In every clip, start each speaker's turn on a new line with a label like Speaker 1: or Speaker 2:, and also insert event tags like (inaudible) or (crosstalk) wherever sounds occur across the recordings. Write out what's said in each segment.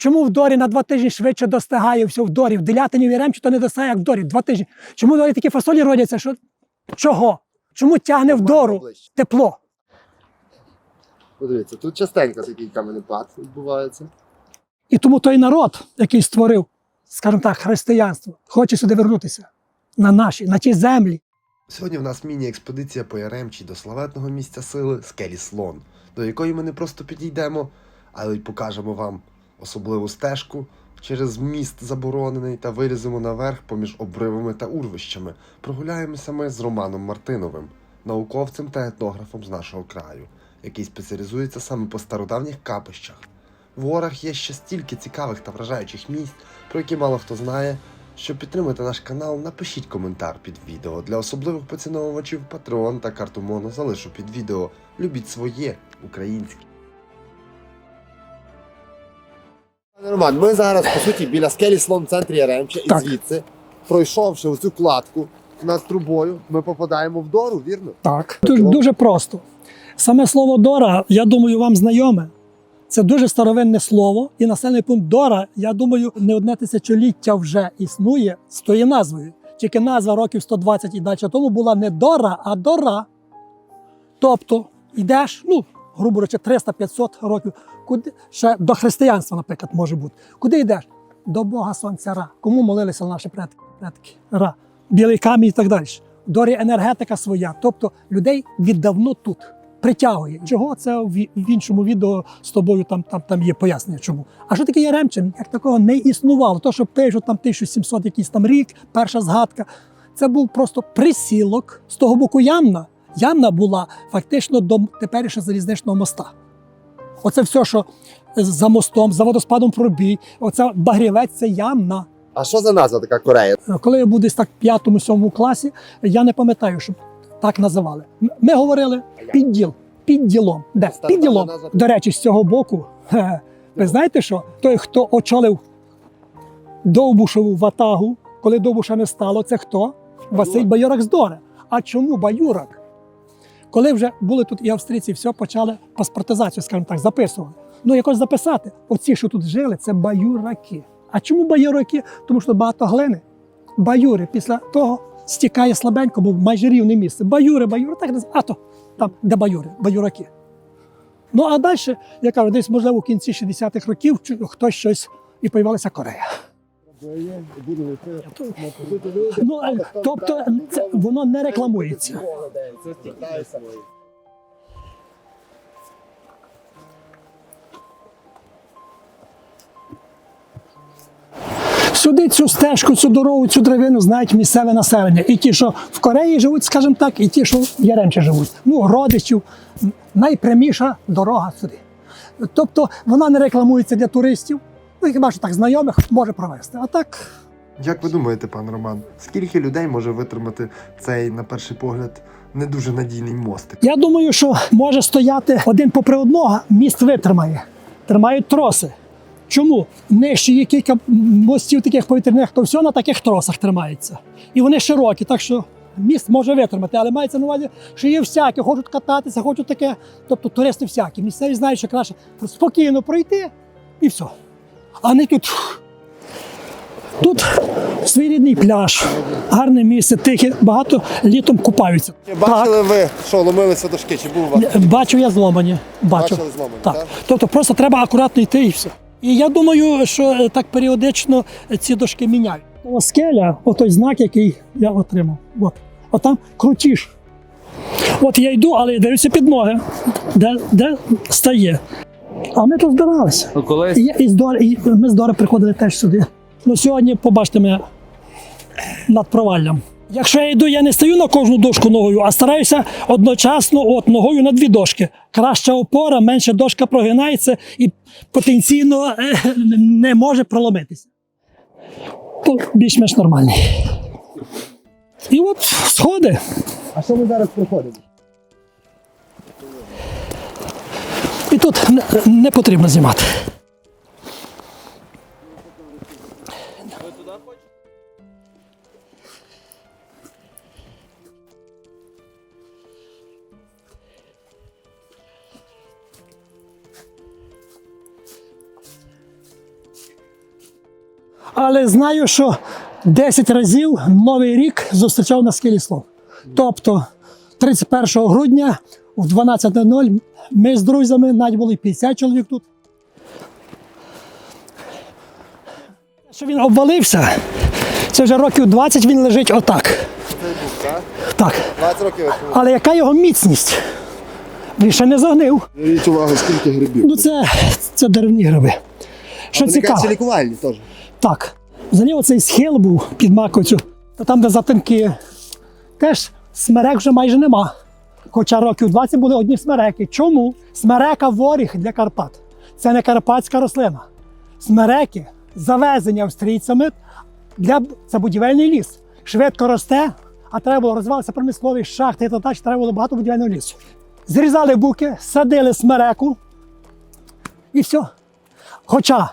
Speaker 1: Чому в Дорі на два тижні швидше достигає все в Дорі? В Делятині в Яремчі то не достигає, як в Дорі. Два тижні. Чому в Дорі такі фасолі родяться? Що? Чого? Чому тягне в Дору тепло?
Speaker 2: Подивіться, тут частенько такий каменепад відбувається.
Speaker 1: І тому той народ, який створив, скажімо так, християнство, хоче сюди вернутися. На наші, на ті землі.
Speaker 3: Сьогодні в нас міні-експедиція по Яремчі до славетного місця сили скелі Слон, до якої ми не просто підійдемо, але й покажемо вам особливу стежку через міст заборонений та виліземо наверх поміж обривами та урвищами. Прогуляємося ми з Романом Мартиновим, науковцем та етнографом з нашого краю, який спеціалізується саме по стародавніх капищах. В горах є ще стільки цікавих та вражаючих місць, про які мало хто знає. Щоб підтримати наш канал, напишіть коментар під відео. Для особливих поціновувачів Patreon та карту Моно залишу під відео. Любіть своє українське.
Speaker 2: Роман, ми зараз, по суті, біля скелі слон в центрі Яремча, і
Speaker 1: Так.
Speaker 2: звідси, пройшовши оцю кладку над трубою, ми попадаємо в дору, вірно?
Speaker 1: Так. Дуже, дуже просто. Саме слово Дора, я думаю, вам знайоме. Це дуже старовинне слово, і населений пункт Дора, я думаю, не одне тисячоліття вже існує з тою назвою. Тільки назва років 120 і далі тому була не Дора, а Дора. Тобто йдеш, ну, грубо речі, 300-500 років, куди ще до християнства, наприклад, може бути. Куди йдеш? До Бога Сонця Ра. Кому молилися наші предки? Ра. Білий камінь і так далі. Дорі енергетика своя. Тобто людей віддавно тут притягує. Чого це в іншому відео з тобою там, там, там є пояснення, чому. А що таке Яремчин? Як такого не існувало. То, що пишуть там 1700 якийсь там рік, перша згадка. Це був просто присілок з того боку Ямна. Ямна була фактично до теперішнього залізничного моста. Оце все, що за мостом, за водоспадом пробій, оце багрівець, це ямна.
Speaker 2: А що за назва така Корея?
Speaker 1: Коли я був десь так в п'ятому-сьомому класі, я не пам'ятаю, щоб так називали. Ми говорили підділ, підділом. Де? Підділом. До речі, з цього боку. (laughs) Ви знаєте що? Той, хто очолив Довбушеву ватагу, коли Довбуша не стало, це хто? Василь Баюрак з Дори. А чому Баюрак? Коли вже були тут і австрійці, все почали паспортизацію, скажімо так, записували. Ну, якось записати. Оці, що тут жили, це баюраки. А чому баюраки? Тому що багато глини. Баюри після того стікає слабенько, бо майже рівне місце. Баюри, баюри, так називають. А то там, де баюри, баюраки. Ну а далі, я кажу, десь, можливо, в кінці 60-х років хтось щось і появилася Корея. Ну, тобто, це, воно не рекламується. Сюди цю стежку, цю дорогу, цю древину знають місцеве населення. І ті, що в Кореї живуть, скажімо так, і ті, що в Яремчі живуть. Ну, родичів. Найпряміша дорога сюди. Тобто вона не рекламується для туристів. Ну, хіба що так знайомих може провести. А так,
Speaker 3: Як ви думаєте, пан Роман, скільки людей може витримати цей, на перший погляд, не дуже надійний мостик?
Speaker 1: я думаю, що може стояти один попри одного, міст витримає. Тримають троси. Чому? Нижче є кілька мостів таких повітряних, то все на таких тросах тримається. І вони широкі, так що міст може витримати, але мається на увазі, що є всякі, хочуть кататися, хочуть таке. Тобто туристи всякі. Місцеві знають, що краще спокійно пройти і все. А не тут. Тут своєрідний пляж, гарне місце, тихе, багато літом купаються.
Speaker 2: Бачили ви, що ломилися дошки, чи був вас?
Speaker 1: Так, бачу я зломані. Бачу.
Speaker 2: Бачили зломані,
Speaker 1: так.
Speaker 2: так?
Speaker 1: Тобто просто треба акуратно йти і все. І я думаю, що е, так періодично е, ці дошки міняють. О, Скеля, отой знак, який я отримав. От. От там крутіш. От я йду, але я дивлюся під ноги, де, де стає. А ми тут збиралися.
Speaker 4: Ну, колись
Speaker 1: І, і, з Дори, і ми з Дори приходили теж сюди. Ну, сьогодні побачите мене над проваллям. Якщо я йду, я не стою на кожну дошку ногою, а стараюся одночасно от, ногою на дві дошки. Краща опора, менше дошка прогинається і потенційно е, не може проломитися. Більш-менш нормальний. І от сходи.
Speaker 2: А що ми зараз проходимо?
Speaker 1: І тут не, потрібно знімати. Але знаю, що 10 разів Новий рік зустрічав на скелі слов. Тобто 31 грудня в 12.00 ми з друзями, навіть було і 50 чоловік тут. Що він обвалився, це вже років 20 він лежить отак.
Speaker 2: Так?
Speaker 1: Так.
Speaker 2: 20 років.
Speaker 1: Але яка його міцність? Він ще не загнив.
Speaker 2: Зверніть увагу, скільки грибів.
Speaker 1: Ну це, це деревні гриби. Що цікаво.
Speaker 2: лікувальні теж.
Speaker 1: Так. Взагалі оцей схил був під маковцю, то там, де затинки, теж смерек вже майже нема. Хоча років 20 були одні смереки. Чому? Смерека воріг для Карпат. Це не карпатська рослина. Смереки завезені австрійцями для це будівельний ліс. Швидко росте, а треба було розвиватися промислові шахти, та так, треба було багато будівельного лісу. Зрізали буки, садили смереку і все. Хоча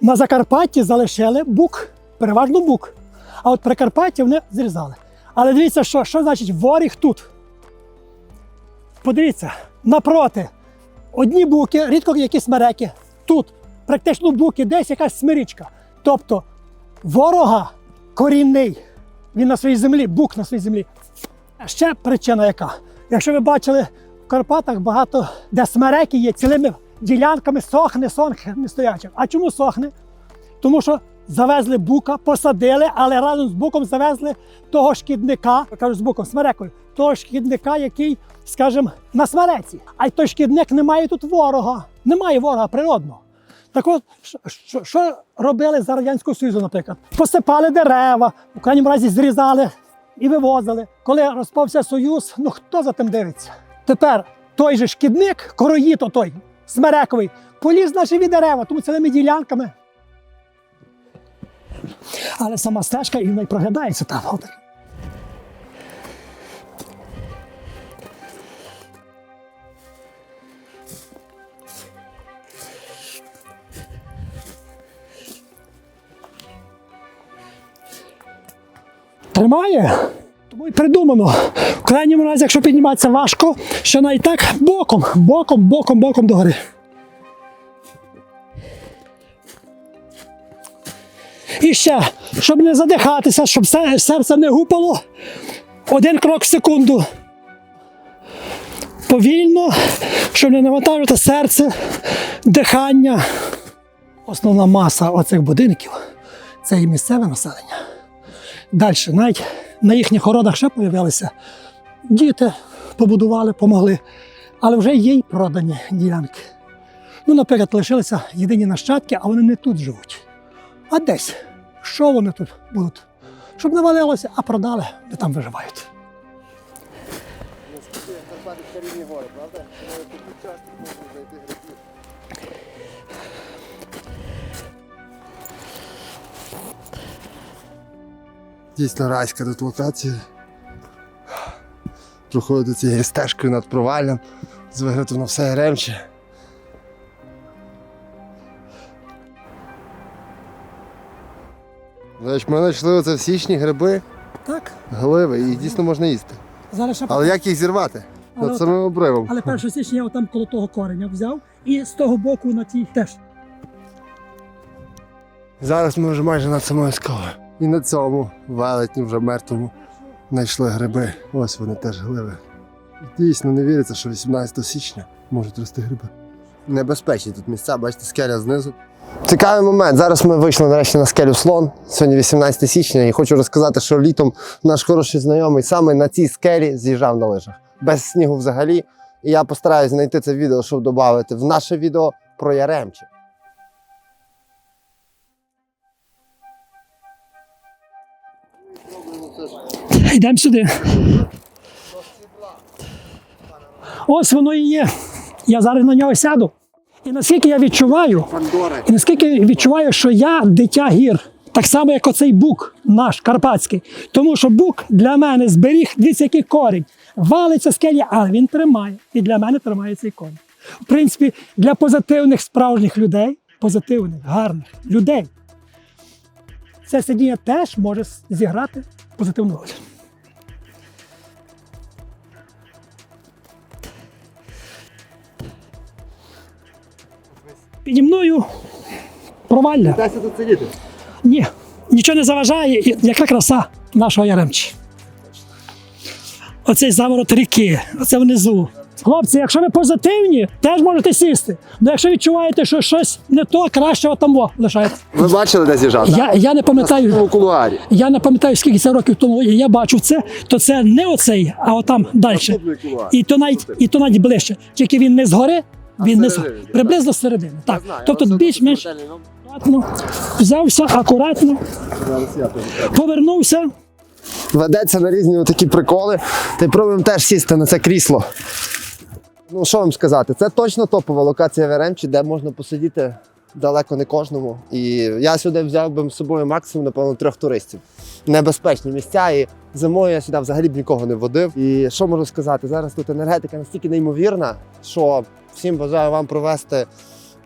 Speaker 1: на Закарпатті залишили бук, переважно бук. А от Прикарпаття вони зрізали. Але дивіться, що, що значить воріг тут. Подивіться, напроти. Одні буки, рідко якісь смереки. Тут практично буки, десь якась смирічка. Тобто ворога корінний. Він на своїй землі, бук на своїй землі. Ще причина яка? Якщо ви бачили в Карпатах багато, де смереки є цілими ділянками, сохне, сохне не стоячим. А чому сохне? Тому що завезли бука, посадили, але разом з буком завезли того шкідника, кажу з буком, смерекою, того шкідника, який, скажімо, на смереці. А й той шкідник не має тут ворога. Немає ворога природного. Так от, що, що, робили за Радянського Союзу, наприклад? Посипали дерева, в крайньому разі зрізали і вивозили. Коли розпався Союз, ну хто за тим дивиться? Тепер той же шкідник, короїд той, смерековий, поліз на живі дерева, тому цілими ділянками. Але сама стежка і не проглядається там. Тримає. Тому і придумано. В крайньому разі, якщо підніматися важко, що навіть так боком, боком, боком, боком догори. І ще, щоб не задихатися, щоб серце не гупало, один крок в секунду. Повільно, щоб не навантажувати серце, дихання. Основна маса оцих будинків це і місцеве населення. Далі, навіть на їхніх городах ще появилися діти, побудували, помогли, але вже є й продані ділянки. Ну, наприклад, лишилися єдині нащадки, а вони не тут живуть, а десь. Що вони тут будуть? Щоб не валилося, а продали, де там виживають.
Speaker 2: Дійсно райська тут локація. Проходити цією стежкою над проваллям з вигляду на все Яремче. Значить, ми знайшли оце в січні гриби,
Speaker 1: Так,
Speaker 2: гливи, і їх дійсно можна їсти.
Speaker 1: зараз ще
Speaker 2: Але як їх зірвати?
Speaker 1: Але
Speaker 2: Над
Speaker 1: от-
Speaker 2: самим обривом.
Speaker 1: Але 1 січня я отам коло того кореня взяв і з того боку на тій теж.
Speaker 2: Зараз ми вже майже над самою скалою. І на цьому велетні вже мертвому знайшли гриби. Ось вони теж гливи. Дійсно не віриться, що 18 січня можуть рости гриби. Небезпечні тут місця, бачите, скеля знизу. Цікавий момент. Зараз ми вийшли нарешті на скелю слон. Сьогодні 18 січня, і хочу розказати, що літом наш хороший знайомий саме на цій скелі з'їжджав на лижах. Без снігу взагалі. І я постараюсь знайти це відео, щоб додати в наше відео про Яремче.
Speaker 1: Йдемо сюди. Ось воно і є. Я зараз на нього сяду. І наскільки я відчуваю, і наскільки відчуваю, що я дитя гір, так само, як оцей бук наш карпатський. Тому що бук для мене зберіг, дивіться, який корінь. Валиться скелі, але він тримає. І для мене тримає цей корінь. В принципі, для позитивних справжніх людей, позитивних, гарних людей, це сидіння теж може зіграти позитивну роль. Піді мною провалля.
Speaker 2: Дайся тут сидіти.
Speaker 1: Ні, нічого не заважає, яка краса нашого Яремчі. Оцей заворот ріки, оце внизу. Хлопці, якщо ви позитивні, теж можете сісти. Ну якщо відчуваєте, що щось не то, краще отамо лишайте.
Speaker 2: Ви бачили, де з'їжджав?
Speaker 1: Я, я не пам'ятаю.
Speaker 2: Кулуарі.
Speaker 1: Я не пам'ятаю, скільки це років тому я бачив це, то це не оцей, а отам далі. І то навіть, і то навіть ближче. Тільки він не згори, він не Приблизно середини. Так.
Speaker 2: Знаю,
Speaker 1: Тобто більш-менш акуратно взявся, акуратно, повернувся.
Speaker 2: Ведеться на різні такі приколи. Та й пробуємо теж сісти на це крісло. Ну, що вам сказати, це точно топова локація в Яремчі, де можна посидіти далеко не кожному. І я сюди взяв би з собою максимум, напевно, трьох туристів. Небезпечні місця. І зимою я сюди взагалі б нікого не водив. І що можу сказати? Зараз тут енергетика настільки неймовірна, що всім бажаю вам провести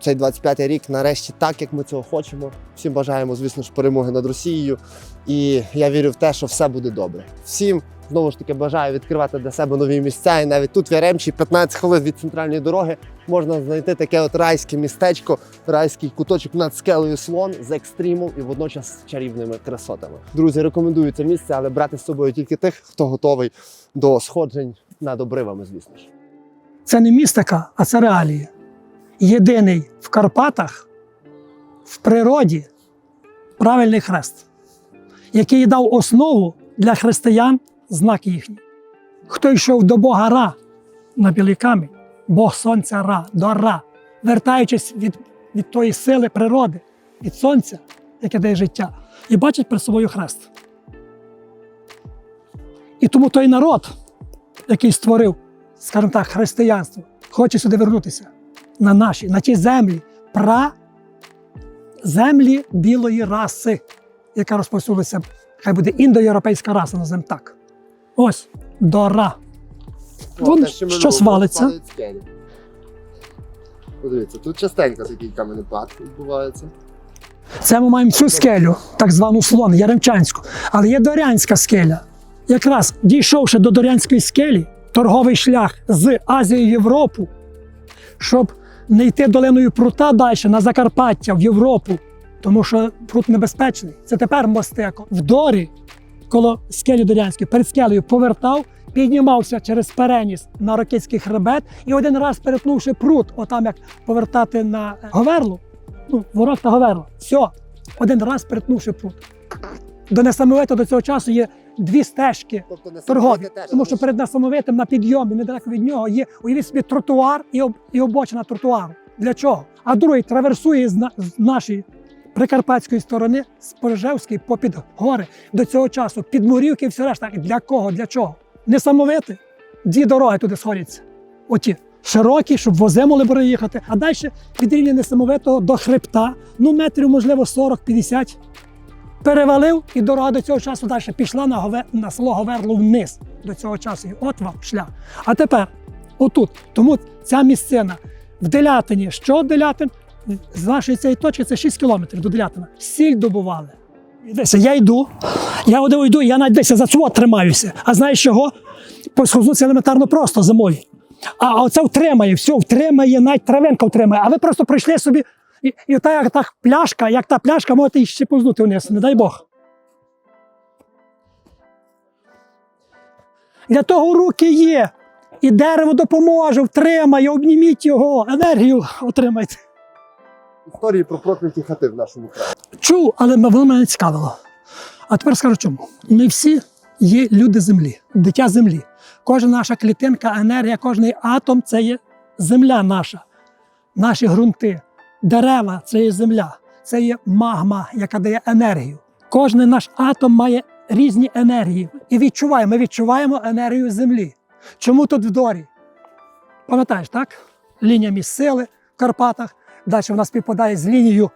Speaker 2: цей 25-й рік нарешті так, як ми цього хочемо. Всім бажаємо, звісно ж, перемоги над Росією. І я вірю в те, що все буде добре. Всім знову ж таки бажаю відкривати для себе нові місця. І навіть тут в Яремчі 15 хвилин від центральної дороги можна знайти таке от райське містечко, райський куточок над скелею слон з екстримом і водночас з чарівними красотами. Друзі, рекомендую це місце, але брати з собою тільки тих, хто готовий до сходжень над обривами, звісно ж.
Speaker 1: Це не містика, а це реалії. Єдиний в Карпатах, в природі правильний хрест, який дав основу для християн знак їхній. Хто йшов до Бога Ра на білий камінь, Бог Сонця Ра, до Ра, вертаючись від, від тої сили природи, від сонця, яке дає життя, і бачить перед собою хрест. І тому той народ, який створив, скажімо так, християнство, хоче сюди вернутися на наші, на ті землі, пра землі білої раси, яка розповсюдилася, хай буде індоєвропейська раса, називаємо так. Ось дора. Вон щось валиться.
Speaker 2: Подивіться, тут частенько такий каменепад відбувається.
Speaker 1: Це ми маємо цю скелю, так звану слон, Яремчанську. Але є Дорянська скеля. Якраз дійшовши до Дорянської скелі, торговий шлях з Азії в Європу, щоб не йти долиною прута далі на Закарпаття, в Європу, тому що прут небезпечний. Це тепер мостеко. В Дорі, коло скелі Дорянської, перед скелею повертав, піднімався через Переніс на Рокицький хребет і один раз перетнувши прут, отам як повертати на е, Говерлу, ну, ворог та Говерло. Все, один раз перетнувши прут. До несамовито до цього часу є дві стежки
Speaker 2: Тобто
Speaker 1: торгові, тому що перед несамовитим на підйомі, недалеко від нього, є уявіть собі тротуар і, об, і обочина тротуару. Для чого? А другий траверсує з, на, з нашої прикарпатської сторони з Пожежевської попід гори до цього часу. Підмурівки і все решта. Для кого? Для чого? Несамовити. Дві дороги туди сходяться. Оті широкі, щоб вози могли переїхати. А далі від рівня несамовитого до хребта, ну метрів, можливо, 40-50 перевалив, і дорога до цього часу далі пішла на, Гове, на село Говерло вниз до цього часу. І от вам шлях. А тепер отут. Тому ця місцина в Делятині. Що Делятин? З нашої цієї точки це 6 кілометрів до Делятина. Сіль добували. І я йду, я один йду, я навіть десь за цього тримаюся. А знаєш чого? Посхознуться елементарно просто зимою. А оце втримає, все, втримає, навіть травинка втримає. А ви просто прийшли собі, і, і та, як та пляшка, як та пляшка, можете і ще повзнути вниз, не дай Бог. Для того руки є. І дерево допоможе, втримає, обніміть його, енергію отримайте.
Speaker 2: Історії про прокляті хати в нашому краї.
Speaker 1: Чув, але воно мене цікавило. А тепер скажу чому. Ми всі є люди землі, дитя землі. Кожна наша клітинка, енергія, кожний атом це є земля наша, наші ґрунти, дерева це є земля, це є магма, яка дає енергію. Кожен наш атом має різні енергії. І відчуваємо, ми відчуваємо енергію землі. Чому тут в дорі? Пам'ятаєш, так? Лінія між сили в Карпатах. Далі вона співпадає з лінією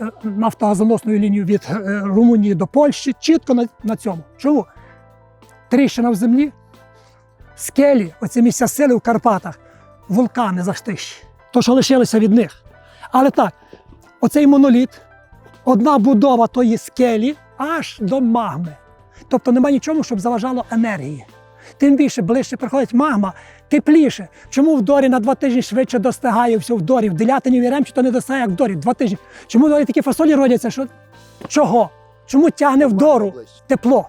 Speaker 1: е, нафтогазоносною лінією від е, Румунії до Польщі, чітко на, на цьому. Чому? Тріщина в землі, скелі, оці місця сили в Карпатах, вулкани заштищі, то, що лишилося від них. Але так, оцей моноліт, одна будова тої скелі аж до магми. Тобто немає нічого, щоб заважало енергії. Тим більше ближче приходить магма, тепліше. Чому в дорі на два тижні швидше достигає все в дорі? В делятині в Яремчі то не достигає, як в дорі. Два тижні. Чому в дорі такі фасолі родяться? Що... Чого? Чому тягне в дору тепло?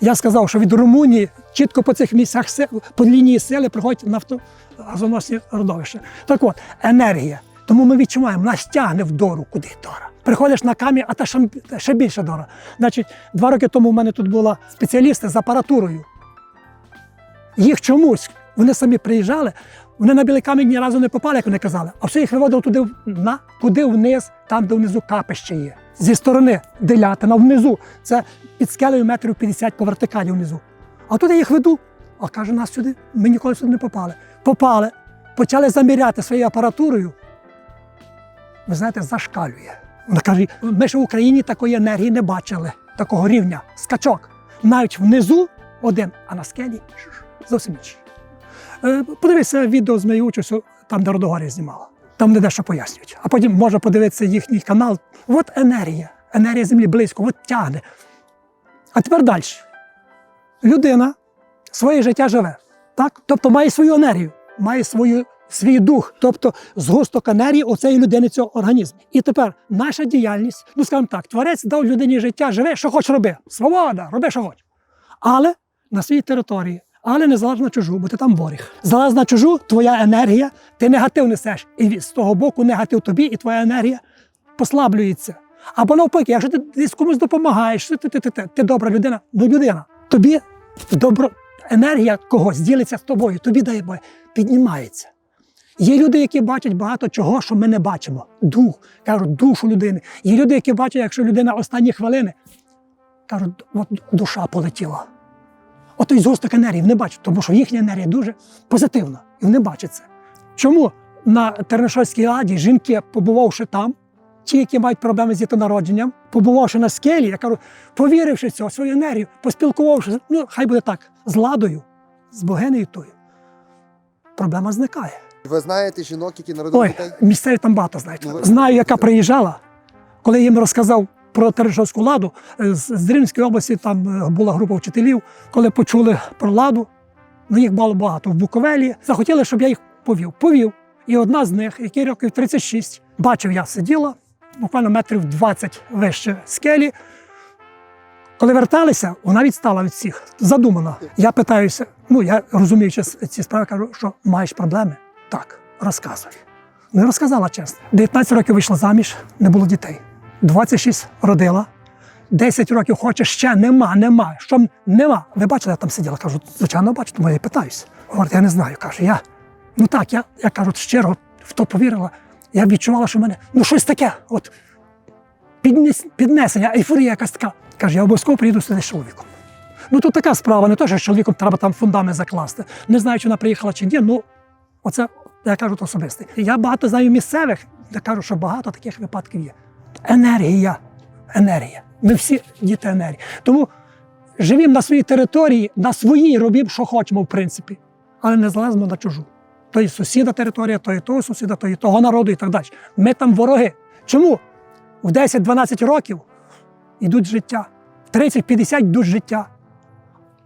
Speaker 1: Я сказав, що від Румунії чітко по цих місцях по лінії сили приходять нафтогазоносні родовища. Так от, енергія. Тому ми відчуваємо, нас тягне в дору, куди дора. Приходиш на камінь, а та ще, більше дора. Значить, два роки тому в мене тут були спеціалісти з апаратурою. Їх чомусь, вони самі приїжджали, вони на білий камінь ні разу не попали, як вони казали, а все їх виводили туди на, туди вниз, там, де внизу капище є. Зі сторони делятина внизу. Це під скелею метрів 50 по вертикалі внизу. А туди я їх веду. А каже, нас сюди, ми ніколи сюди не попали. Попали, почали заміряти своєю апаратурою. Ви знаєте, зашкалює. Вона каже, ми ще в Україні такої енергії не бачили, такого рівня. Скачок. Навіть внизу один, а на скелі зовсім інший. Е, Подивися відео з моєю участю, там, де Родогорія знімала. Там де дещо пояснюють. А потім можна подивитися їхній канал. От енергія. Енергія землі близько, от тягне. А тепер далі. Людина своє життя живе. Так? Тобто має свою енергію, має свою, свій дух, тобто згусток енергії у цієї людини цього організму. І тепер наша діяльність, ну скажімо так, творець дав людині життя, живе, що хоч роби. Свобода, роби, що хоч. Але на своїй території, але не залежно на чужу, бо ти там ворог. Залежно на чужу, твоя енергія, ти негатив несеш. І з того боку негатив тобі, і твоя енергія послаблюється. Або навпаки, якщо ти десь комусь допомагаєш, ти, ти, ти, ти, ти добра людина, ну людина, тобі добро, енергія когось ділиться з тобою, тобі дає піднімається. Є люди, які бачать багато чого, що ми не бачимо. Дух, кажуть, душу людини. Є люди, які бачать, якщо людина останні хвилини, кажуть, от душа полетіла. От той згусток енергії вони бачать, тому що їхня енергія дуже позитивна, і вони бачать це. Чому на Терношольській ладі жінки, побувавши там, ті, які мають проблеми з дітонародженням, побувавши на скелі, я кажу, повіривши в цього, свою енергію, поспілкувавши, ну хай буде так, з ладою, з богинею тою, проблема зникає.
Speaker 2: Ви знаєте жінок, які народили
Speaker 1: Ой,
Speaker 2: дітей?
Speaker 1: місцеві там багато знають.
Speaker 2: Ну, ви-
Speaker 1: Знаю, яка приїжджала, коли я їм розказав про Терешовську ладу. е, З, з Рівненської області там е, була група вчителів, коли почули про ладу, ну їх було багато в Буковелі. Захотіли, щоб я їх повів. Повів. І одна з них, якій років 36, бачив, я сиділа, буквально метрів 20 вище скелі. Коли верталися, вона відстала від всіх, задумана. Я питаюся, ну я розуміючи с- ці справи, кажу, що маєш проблеми? Так, розказуй. Не розказала чесно. 19 років вийшла заміж, не було дітей. 26 родила. 10 років хоче ще нема, нема. Що нема? Ви бачили, я там сиділа. Кажу, звичайно, бачу, тому я і питаюся. Говорить, я не знаю. Каже, я. Ну так, я, я кажу, щиро в то повірила. Я відчувала, що в мене ну щось таке. От піднес, піднесення, ейфорія якась така. Каже, я обов'язково приїду сюди з чоловіком. Ну тут така справа, не то, що з чоловіком треба там фундамент закласти. Не знаю, чи вона приїхала чи ні. Ну, оце я кажу то особисте. Я багато знаю місцевих, я кажу, що багато таких випадків є. Енергія. Енергія. Ми всі діти енергії. Тому живімо на своїй території, на своїй робімо, що хочемо, в принципі, але не залазимо на чужу. То є сусіда територія, то є того сусіда, то є того народу і так далі. Ми там вороги. Чому? В 10-12 років йдуть життя, в 30-50 йдуть життя.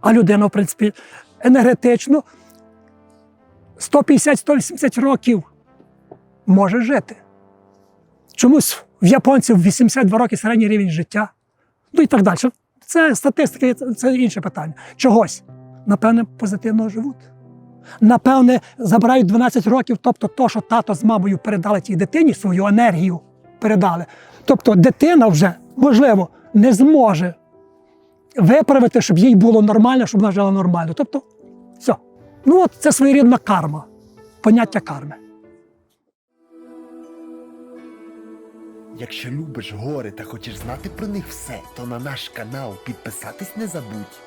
Speaker 1: А людина, в принципі, енергетично 150-180 років може жити. Чомусь в японців 82 роки середній рівень життя. Ну і так далі. Це статистика, це- інше питання. Чогось. Напевне, позитивно живуть. Напевне, забирають 12 років, тобто то, що тато з мамою передали тій дитині, свою енергію передали. Тобто дитина вже, можливо, не зможе виправити, щоб їй було нормально, щоб вона жила нормально. Тобто. Ну от це своєрідна карма, поняття карми.
Speaker 3: Якщо любиш гори та хочеш знати про них все, то на наш канал підписатись не забудь.